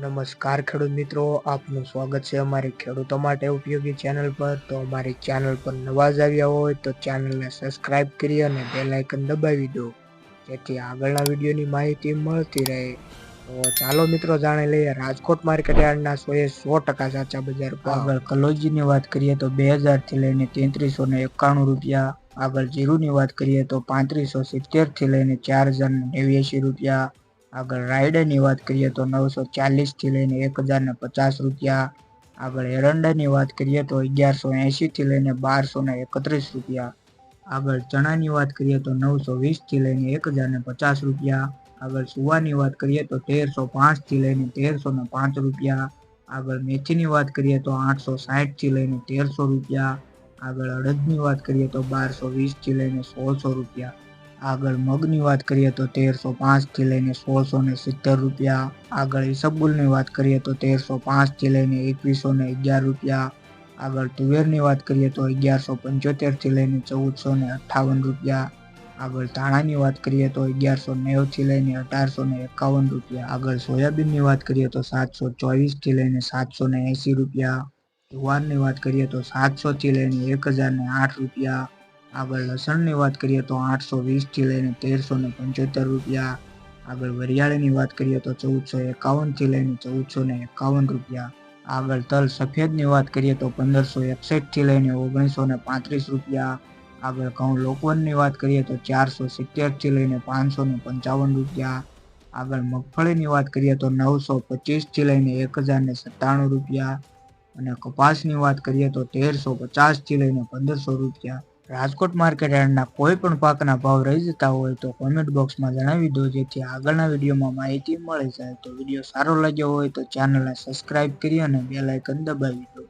નમસ્કાર ખેડૂત મિત્રો, આપનું સ્વાગત છે અમારી ખેડૂતો માટે ઉપયોગી ચેનલ પર. તો અમારી ચેનલ પર નવા જ આવ્યા હોય તો ચેનલને સબસ્ક્રાઇબ કરી અને બેલ આઇકન દબાવી દો, જેથી આગળના વિડીયોની માહિતી મળતી રહે. તો ચાલો મિત્રો, જાણી લઈએ. રાજકોટ માર્કેટ યાર્ડના એ સો ટકા સાચા બજાર પર આગળ કલોજીની વાત કરીએ તો બે હજારથી લઈને તેત્રીસો ને એકાણું રૂપિયા. આગળ જીરુની વાત કરીએ તો પાંત્રીસો સિત્તેરથી લઈને ચાર હજાર નેવ્યાસી રૂપિયા. આગળ રાઈડરની વાત કરીએ તો નવસો ચાલીસથી લઈને એક હજારને પચાસ રૂપિયા. આગળ એરંડાની વાત કરીએ તો અગિયારસો એંશીથી લઈને બારસો ને એકત્રીસ રૂપિયા. આગળ ચણાની વાત કરીએ તો નવસો વીસથી લઈને એક હજારને પચાસ રૂપિયા. આગળ સુવાની વાત કરીએ તો તેરસો પાંચથી લઈને તેરસો ને પાંચ રૂપિયા. આગળ મેથીની વાત કરીએ તો આઠસો સાઠથી લઈને તેરસો રૂપિયા. આગળ અડદની વાત કરીએ તો બારસો વીસથી લઈને સોળસો રૂપિયા. આગળ મગની વાત કરીએ તો તેરસો પાંચથી લઈને સોળસો ને સિત્તેર રૂપિયા. આગળ ઈસબગુલની વાત કરીએ તો તેરસો પાંચથી લઈને એકવીસો ને અગિયાર રૂપિયા. આગળ તુવેરની વાત કરીએ તો અગિયારસો પંચોતેરથી લઈને ચૌદસો ને અઠ્ઠાવન રૂપિયા. આગળ ધાણાની વાત કરીએ તો અગિયારસો નેવથી લઈને અઢારસો ને એકાવન રૂપિયા. આગળ સોયાબીનની વાત કરીએ તો સાતસો ચોવીસથી લઈને સાતસો ને એંસી રૂપિયા. જુવારની વાત કરીએ તો સાતસોથી લઈને એક હજાર ને આઠ રૂપિયા. આગળ લસણની વાત કરીએ તો આઠસો વીસથી લઈને તેરસો ને પંચોતેર રૂપિયા. આગળ વરિયાળીની વાત કરીએ તો ચૌદસો એકાવનથી લઈને ચૌદસો ને એકાવન રૂપિયા. આગળ તલ સફેદની વાત કરીએ તો પંદરસો એકસઠથી લઈને ઓગણીસો ને પાંત્રીસ રૂપિયા. આગળ ઘઉં લોકવનની વાત કરીએ તો ચારસો સિત્તેરથી લઈને પાંચસો ને પંચાવન રૂપિયા. આગળ મગફળીની વાત કરીએ તો નવસો પચીસથી લઈને એક હજાર ને સત્તાણું રૂપિયા. અને કપાસની વાત કરીએ તો તેરસો પચાસથી લઈને પંદરસો રૂપિયા. રાજકોટ માર્કેટ યાર્ડના કોઈ પણ પાકના ભાવ રહી જતા હોય તો કોમેન્ટ બોક્સમાં જણાવી દો, જેથી આગળના વિડીયોમાં માહિતી મળી જાય. તો વીડિયો સારો લાગ્યો હોય તો ચેનલને સબસ્ક્રાઇબ કરી અને બેલ આઇકન દબાવી દો.